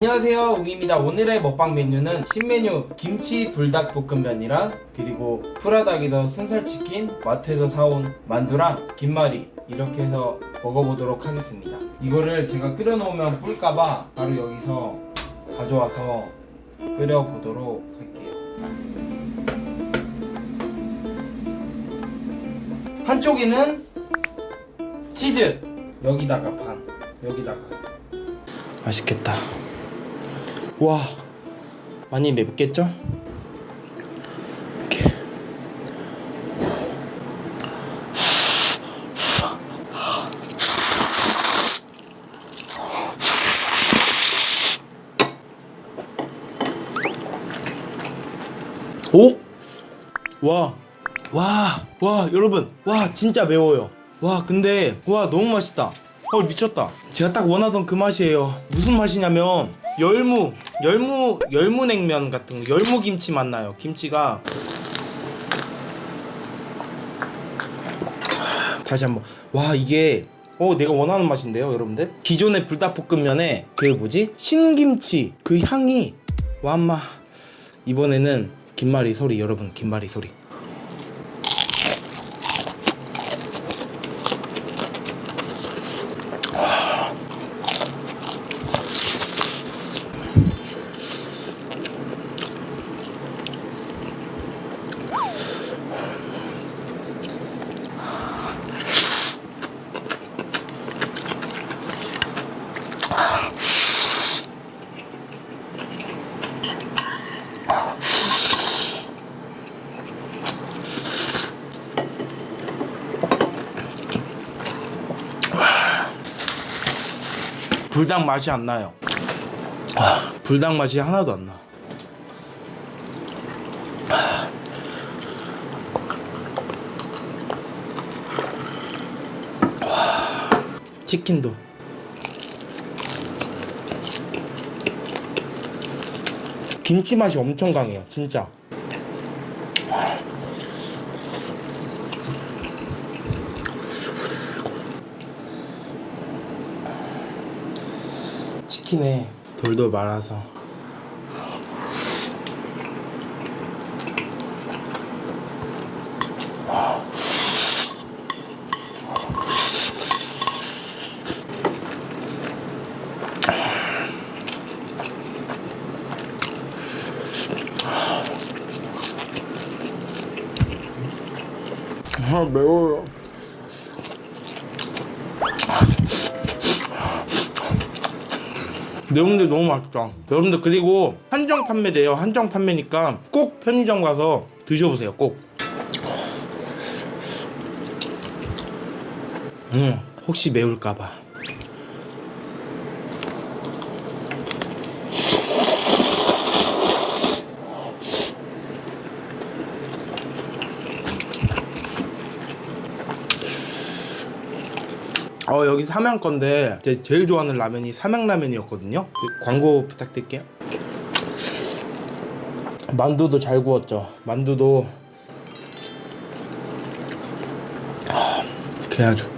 안녕하세요 웅입니다. 오늘의 먹방 메뉴는 신메뉴 김치 불닭볶음면이랑 그리고 프라닭에서 순살치킨 마트에서 사온 만두랑 김말이 이렇게 해서 먹어보도록 하겠습니다. 이거를 제가 끓여놓으면 불까봐 바로 여기서 가져와서 끓여보도록 할게요. 한쪽에는 치즈 여기다가 반 여기다가. 맛있겠다 와 많이 맵겠죠? 이렇게 오! 와! 와! 와 여러분 와 진짜 매워요 와 근데 와 너무 맛있다 헐 미쳤다 제가 딱 원하던 그 맛이에요 무슨 맛이냐면 열무 열무 열무 냉면 같은 거 열무 김치 맛나요. 김치가. 다시 한번. 와 이게 어 내가 원하는 맛인데요 여러분들. 기존의 불닭볶음면에 그 뭐지? 신김치 그 향이. 와마. 이번에는 김말이 소리 여러분 김말이 소리 불닭 맛이 안 나요. 아, 불닭 맛이 하나도 안 나. 와, 치킨도. 김치 맛이 엄청 강해요, 진짜. 치킨에 돌돌 말아서. 아 매워요 매운데 너무 맛있다. 여러분들 그리고 한정 판매돼요. 한정 판매니까 꼭 편의점 가서 드셔보세요. 꼭. 음 혹시 매울까봐. 어 여기 삼양 건데 제 제일 좋아하는 라면이 삼양라면이었거든요. 그 광고 부탁드릴게요. 만두도 잘 구웠죠. 만두도 아, 그 아주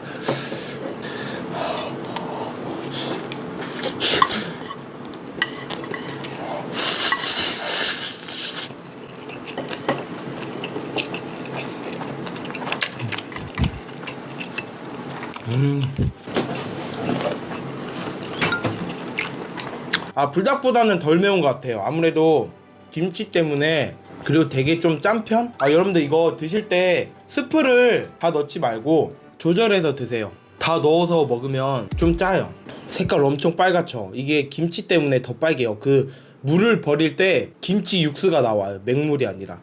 아 불닭보다는 덜 매운 것 같아요. 아무래도 김치 때문에 그리고 되게 좀 짠 편? 아 여러분들 이거 드실 때 스프를 다 넣지 말고 조절해서 드세요. 다 넣어서 먹으면 좀 짜요. 색깔 엄청 빨갛죠. 이게 김치 때문에 더 빨개요. 그 물을 버릴 때 김치 육수가 나와요. 맹물이 아니라.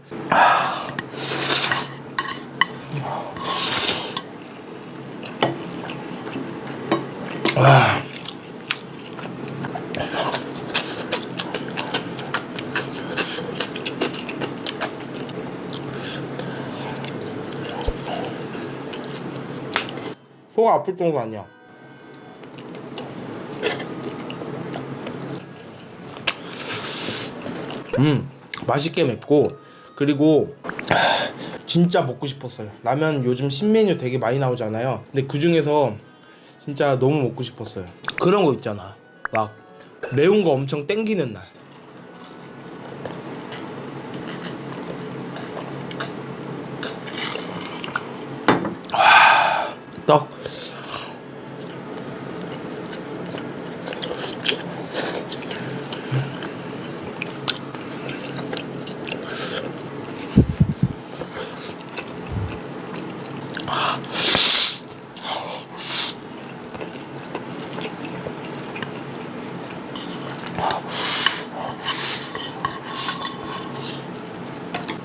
와. 속 아플 정도 아니야. 음, 맛있게 맵고 그리고 아, 진짜 먹고 싶었어요. 라면 요즘 신메뉴 되게 많이 나오잖아요. 근데 그 중에서 진짜 너무 먹고 싶었어요. 그런 거 있잖아. 막 매운 거 엄청 땡기는 날. 와, 떡.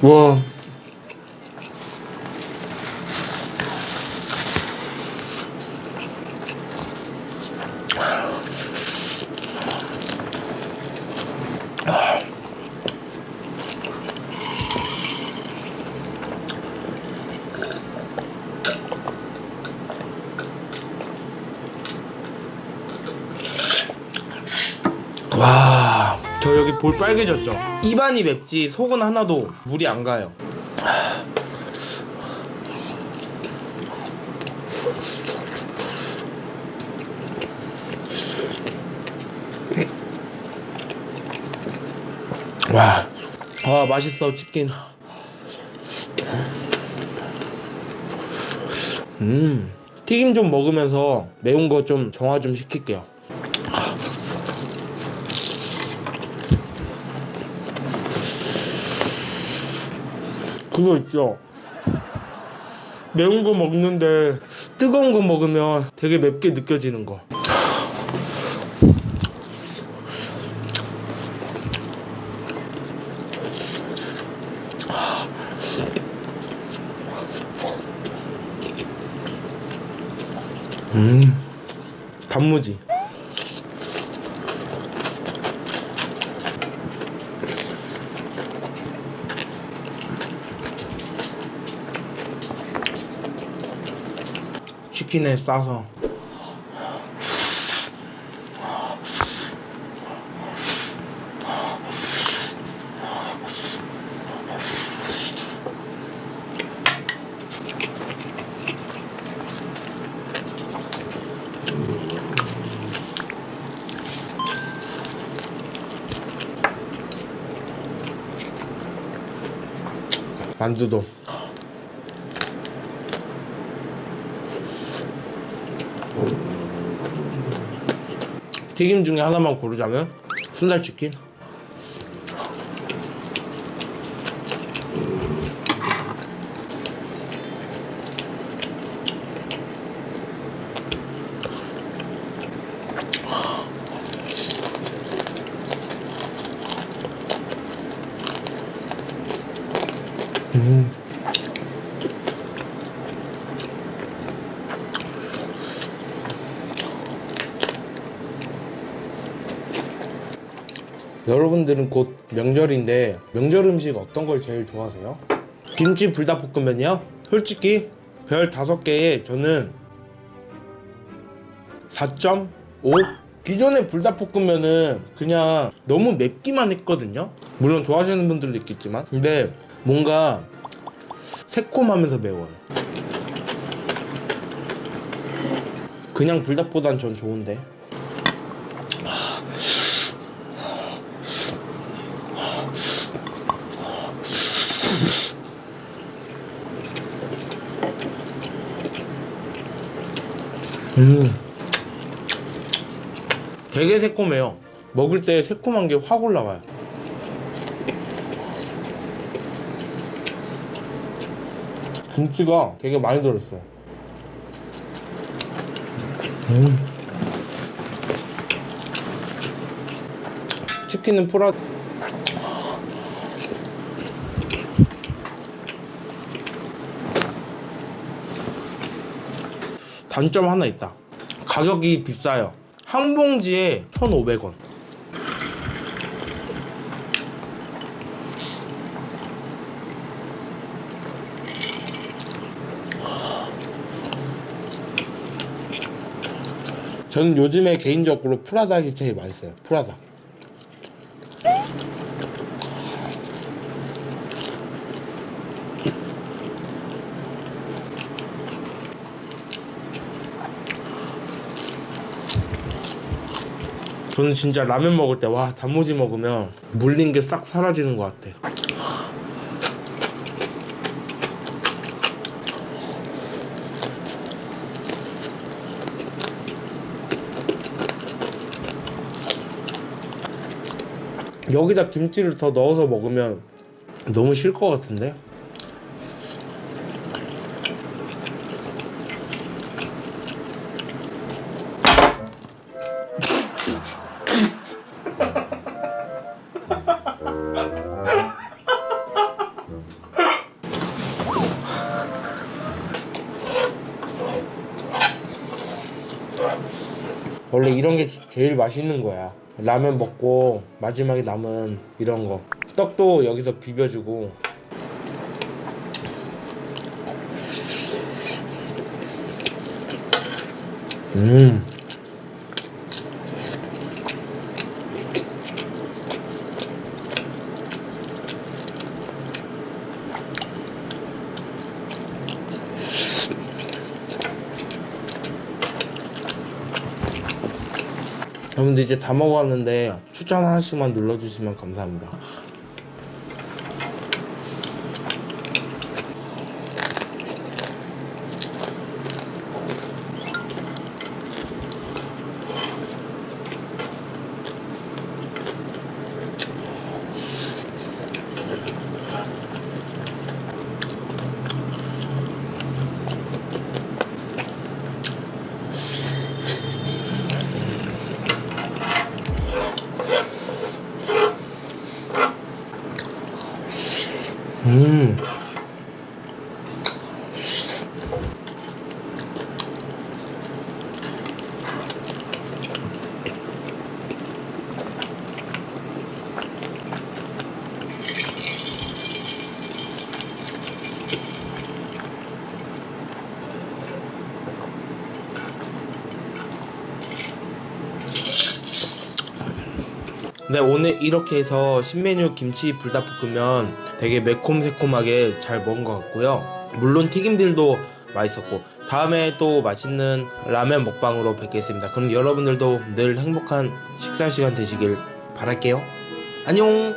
와, 볼 빨개졌죠? 입안이 맵지 속은 하나도 물이 안 가요. 와, 아 맛있어 치킨. 음, 튀김 좀 먹으면서 매운 거 좀 정화 좀 시킬게요. 그거 있죠. 매운 거 먹는데 뜨거운 거 먹으면 되게 맵게 느껴지는 거. 음, 단무지. 치킨에 싸서. 만두도 튀김 중에 하나만 고르자면 순살치킨 여러분들은 곧 명절인데 명절 음식 어떤 걸 제일 좋아하세요? 김치 불닭볶음면이요? 솔직히 별 다섯 개에 저는 4.5? 기존의 불닭볶음면은 그냥 너무 맵기만 했거든요? 물론 좋아하시는 분들도 있겠지만 근데 뭔가 새콤하면서 매워요 그냥 불닭보단 전 좋은데 음. 되게 새콤해요. 먹을 때 새콤한 게 확 올라가요. 김치가 되게 많이 들었어요. 음. 치킨은 프라 단점 하나 있다. 가격이 비싸요. 한 봉지에 1,500원. 저는 요즘에 개인적으로 프라닭이 제일 맛있어요. 프라닭. 저는 진짜 라면 먹을 때 와 단무지 먹으면 물린 게 싹 사라지는 것 같아. 여기다 김치를 더 넣어서 먹으면 너무 싫것 같은데? 원래 이런 게 제일 맛있는 거야. 라면 먹고 마지막에 남은 이런 거. 떡도 여기서 비벼주고. 음. 여러분들 이제 다 먹어왔는데 추천 하나씩만 눌러주시면 감사합니다. 음. 네 오늘 이렇게 해서 신메뉴 김치 불닭볶음면 되게 매콤새콤하게 잘 먹은 것 같고요. 물론 튀김들도 맛있었고 다음에 또 맛있는 라면 먹방으로 뵙겠습니다. 그럼 여러분들도 늘 행복한 식사 시간 되시길 바랄게요. 안녕